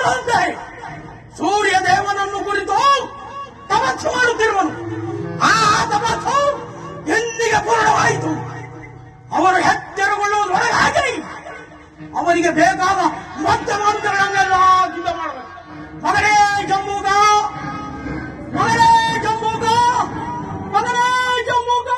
ಮಾಡಬಾರದಂತೆ ಸೂರ್ಯ ದೇವನನ್ನು ಕುರಿತು ತಪಸ್ಸು ಮಾಡುತ್ತಿರುವನು. ಆ ತಪಸ್ಸು ಎಂದಿಗೆ ಪೂರ್ಣವಾಯಿತು? ಅವರು ಎಚ್ಚರಗೊಳ್ಳುವುದರೊಳಗಾಗಿ ಅವರಿಗೆ ಬೇಕಾದ ಮಧ್ಯ ಮಂತ್ರಗಳನ್ನೆಲ್ಲ ಸಿದ್ಧ ಮಾಡಬೇಕು. ಮಗನೇ ಜಂಬೂಗ ಮಗನೇ ಜಂಬೂಗ ಮಗನೇ ಜಂಬೂಗ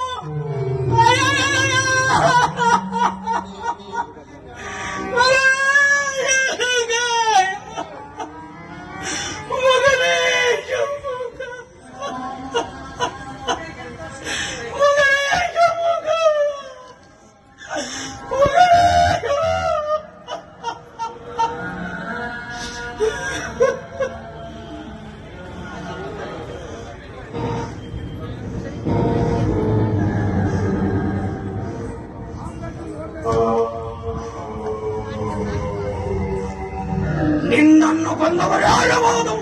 ನಿನ್ನನ್ನು ಕೊಂದವರು ಯಾರಬಹುದು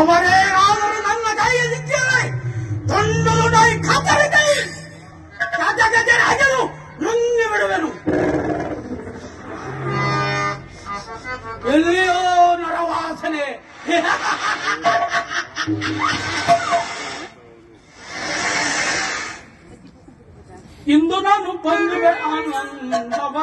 ಅವರೇ ಆದರೂ ನನ್ನ ಕೈಯಲ್ಲಿ ಸಿಕ್ಕಿದರೆ ತುಂಡು ತುಂಡಾಗಿ ಕತ್ತರಿ ಕೈ ಗಜ ಗಜರಾಜನು ನುಂಗಿ ಬಿಡುವೆನು ಎಲ್ಲಿಯೋ ನರವಾಸನೆ ಇಂದು ನಾನು ಬಂದುವೆ ಆನಂದವ